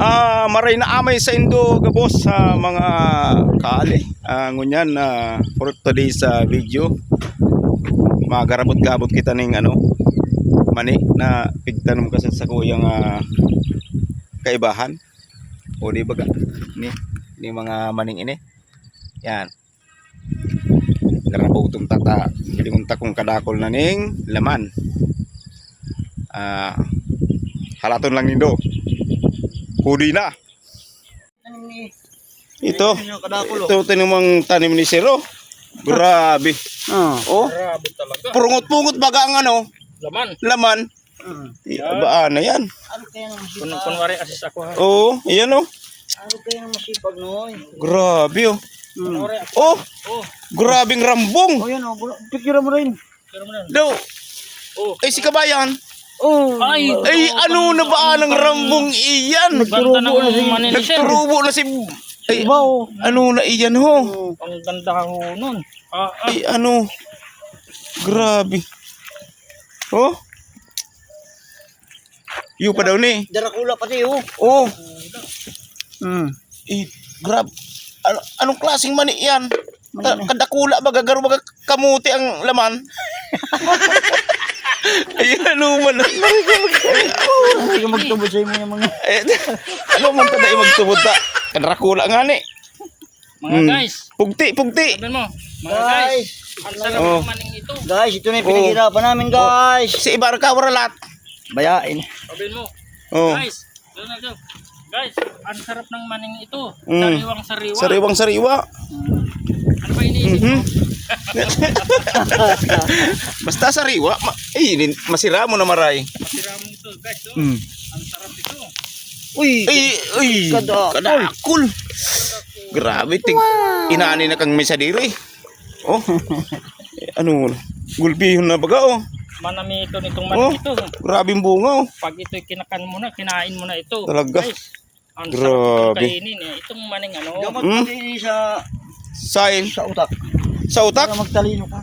Ah, maray na amay sa Indo gabos sa mga kaali. Ah, ngunyan na for today sa video. Magarabot-gabot kita ning ano mani na pigtanom kasi sa kuyang ah, kaibahan. O di ba ga? Ni ni mga maning ini. Yan. Garabotong tata. Gilingunta kong kadakol na ning laman. Ah, halaton lang nindo. Hudi na. Ito. Ito tinumang tanim ni Siro. Grabe. Ah. Oh, Grabe talaga. purungot-pungot baga ang ano, Laman. laman. Ah. Iabaan na yan. Ano kaya nang Kun masipag? kunwari assist ako ha. Oo, oh, ayan oh. Ano kaya nang masipag noy? Grabe oh. Hmm. Oh, Oh, grabing rambong. Oh yan oh, picture mo rin. pero mo na. Daw, Oh. ay si kabayan. Oh. Ay, Ay, ano na ba ng rambong iyan? Ganda ng Nagturubo na si- mani ni Sir. Nagturubo na si... Ay, oh. ano na iyan ho? Oh. Ang ganda ho nun. Ah, ah. Ay, ano? Grabe. Oh? Iyo pa daw ni. Darakula pati oh. Oh, Hmm. eh, grab. Ano, anong klaseng mani yan? Ka- kadakula ba gagaro ba kamuti ang laman? Ay, ano man. Hindi ka magtubod sa imo yung mga. Eh, ano man tada magtubot ta? Kadrakula nga ni. Mga Hmm. guys, Pugti, pugti. sabihin mo. Mga guys, Guys. ang sarap Oh. ng maning ito. Guys, ito na yung pinaghirapan namin guys. Si Ibarka waralat. Bayain. Sabihin mo. Oh. Guys, doon na doon. Guys, ang sarap ng maning ito. Mm. Sariwang sariwa. Sariwang sariwa. Ano ba iniisip mo? Mhm. Basta sariwa, ma eh, nin- masira mo na maray. Masira mo ito, guys. Oh. Mm. Ang sarap ito. Uy. Ay, ay, Kadakul. kadakul. Grabe, ting inani na kang may sadiri. Oh, eh, ano, gulpihon na baga, oh. Manami ito nitong Oh. maning ito. Grabing bunga, oh. Pag ito'y kinakan mo na, kinain mo na ito. Talaga? Guys, ang Grabe. sarap itong kainin. Eh. Itong maning ano. Hmm? pati sa Sain, sa utak. Sa utak. Para magtalino ka.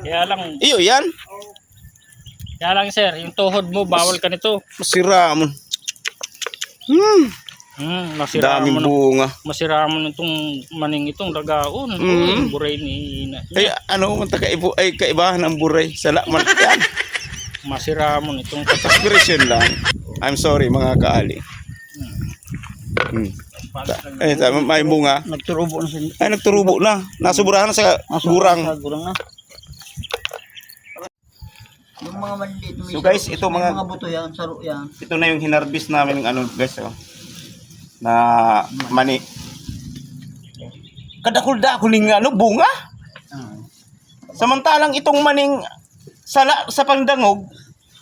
Kaya lang, Iyo, yan. kaya lang sir, yung tuhod mo, bawal ka nito. Masira mo. Hmm, Hmm, masira daming mo na, bunga. masira mo na itong maning itong ragaon. Mm. Mm. Yung buray ni ina. Ay, ano man ta kaibo, ay kaibahan ang buray. Sala man yan. Masira mo na itong katas. Expression lang. I'm sorry, mga kaali. Hmm. Eh, tama, may bunga. Nagturubo na sa Ay, nagturubo na. Nasuburahan na sa gurang. Sa gurang na. Yung mga maliliit na may So, guys, ito mga- mga buto yan, saro yan. Ito na yung hinarbis namin ng ano, guys, oh. Na mani. Kadakul-dakul ng ano, bunga. Ah. Samantalang itong maning sala sa pangdangog,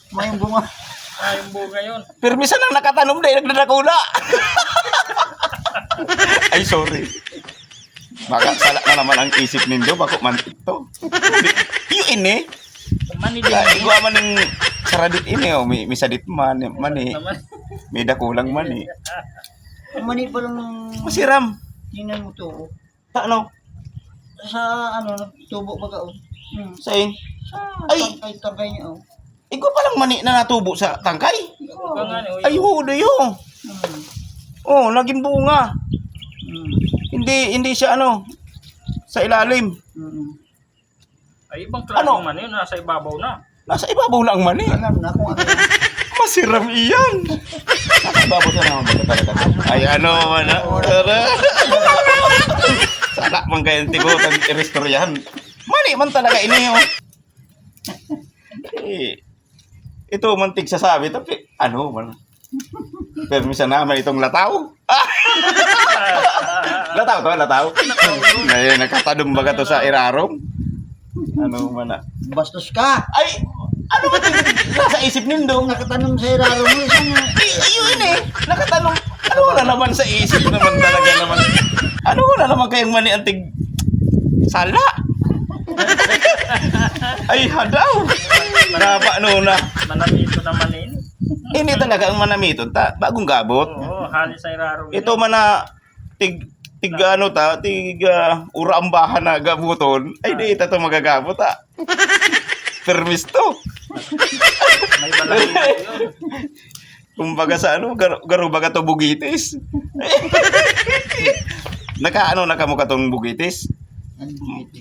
May bunga. Ah, yung buga yun. permisa nang nakatanom dahil nagdadakula. Ay, sorry. Baka sala na naman ang isip nindo, bako man ito. Yun ini. Mani din. Kaya igwa man ng saradit ini, oh. May, may sadit man, mani. May dakulang mani. Ang mani pa lang ng... Masiram. Tingnan mo to. oh. Ano? Sa ano, tubo ba ka? oh. Hmm. Sain. Sa Ay! tangkay-tangkay niya. Oh. Igwa pa lang mani na natubo sa tangkay. Ni. Ay, hudo yun. Hmm. Oh, naging bunga. Hmm. Hindi, hindi siya ano, sa ilalim. Hmm. Ay, ibang klaseng Ano? mani yun. Nasa ibabaw na. Nasa ibabaw na ang mani. Alam na kung ano yan. Masiram iyan. Nasa ibabaw sa naman ba talaga? Ay, ano man na. Tara. Sana man kayo tigo kag irestoryahan. Mani man talaga ini oh. Eh, ito mantig sasabi tapi ano man. Pero minsan naman itong lataw. Lataw to, lataw. Ngayon, nakatadong baga to sa irarong. Ano man na. Bastos ka! Ay, ano ba ito? Nasa isip nindo? Nakatanong sa iraro mo. Isang Ay, yun eh. Nakatanong, ano wala naman sa isip naman talaga naman. Ano wala naman kayang mani antig sala? Ay, hadaw. Napa, ano na. Manami ito na manin. Hindi talaga ang manamiton ta. Bagong gabot. Oo, hali sa iraro. Ito man na tig tig ano ta, tig uh, uraambahan na gabuton. Ay, di ito to magagabot ta. Permis to. May balay yun. Kumbaga sa ano, garo, garo baga to bugitis. naka ano, naka mo ka tong bugitis.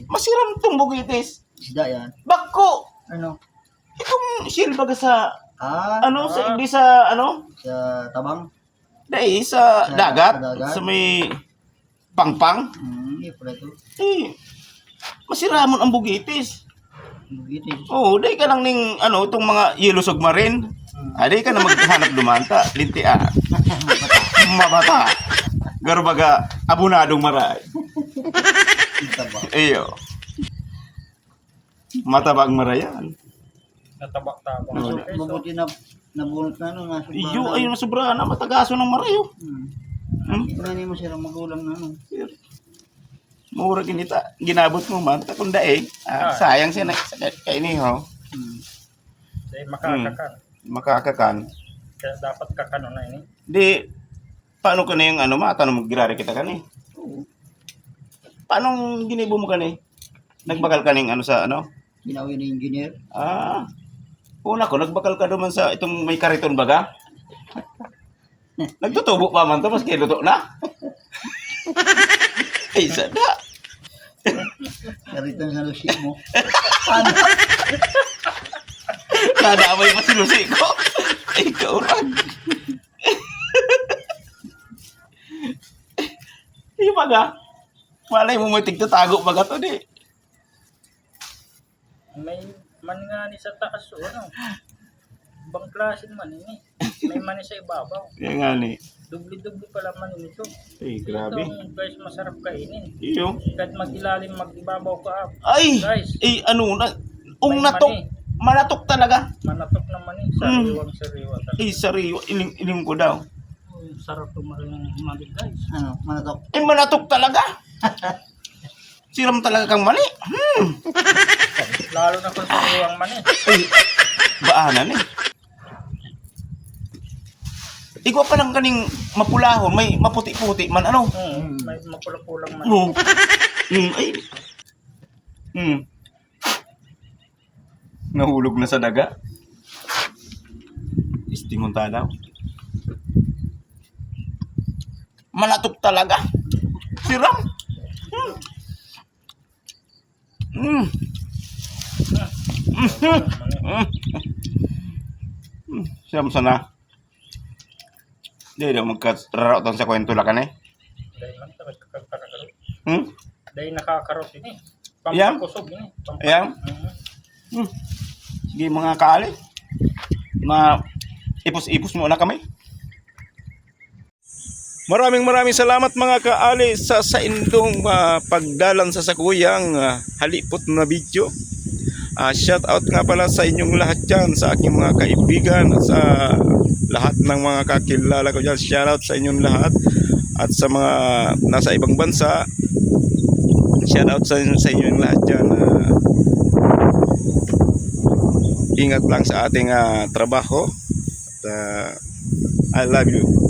Masiram tong bugitis. Isda yan. Bako! Ano? Itong shield baga sa, Ah, ano, sa, hindi sa, ano, sa tabang. Dahil sa Sa dagat, dagat? sa may pangpang. Hmm, hindi pala ito. Eh, masiramon ang bugitis. Bukit eh. Oo, dahil ka lang ning, ano, itong mga yellow submarine. Hmm. Ah, dahil ka na maghanap dumanta. Linti ah. Mabata. Garo baga, abunadong maray. Isda ba? Iyo. Matabang marayan. Natabak-tabak. Mabuti na nabunot na ano, nasa Iyo, ayun na sobra na matagaso ng marayo. Hmm. Hmm? Inani mo sila magulang na ano. Mura kinita. Ginabot mo man. Takong daig. Ah, Ah. sayang siya na sa kaini ho. Hmm. Dahil makakakan. Makakakan. Kaya dapat kakano na ini. Di, paano ka na yung ano ma? Tanong magirari kita ka ni. Oo. Paano ginibo mo ka ni? Nagbakal ka ning ano sa ano? Ginawi ni engineer. Ah. Una ko, nagbakal ka naman sa itong may kariton baga. Nagtutubo pa man to, maski luto na. Ay, sada. Karitan sa lusi mo. Ano? Nadamay pa si Lucy ko. Ay, kaurag. Ay, baga. Malay mo mo tigtatago baga to di. May man nga ni sa taas o ano. Ibang klaseng man ini. May mani sa ibabaw. Yan nga ni. Dubli-dubli pala man nito. Ay, grabe. Ito guys masarap kainin. Iyo. Kahit mag-ilalim mag-ibabaw ka ah. Ay! Guys. Ay, ano na. Ung natok. mani. Manatok talaga. Manatok na mani. Mm. Sariwang sariwa. Ay, sariwa. Iling, iling ko daw. Oh, Sarap tumarin ng mani guys. Ano? Manatok. Ay, manatok talaga. Siram talaga kang mali. Hmm. Lalo na kung sariwang mani. Ay, baanan eh. Ikaw pa lang kaning mapulahon, may maputi-puti man ano. Hmm. May mapula-pulang mani. Hmm. Hmm, ay. Hmm. Nahulog na sa daga. Istingon ta daw. Manatok talaga. Siram. Hmm. Hmm. Siram sana. Di daw magkararautan sa kwento la kanay. Dahil man nakakakarot. Hmm? Dahil nakakarot ini. Ayan. Pampakusog ini. Pampa- Ayan. Hmm. Sige mga kaali. Na ipos-ipos muna kami. Maraming maraming salamat mga kaali sa sa indong ah, pagdalan sa sakuyang ah, halipot na video. Ah, shout out nga pala sa inyong lahat dyan, sa aking mga kaibigan, sa lahat ng mga kakilala ko dyan. Shout out sa inyong lahat. At sa mga nasa ibang bansa, shout out sa, sa inyong lahat dyan. ah, ingat lang sa ating ah, trabaho. At, ah, I love you.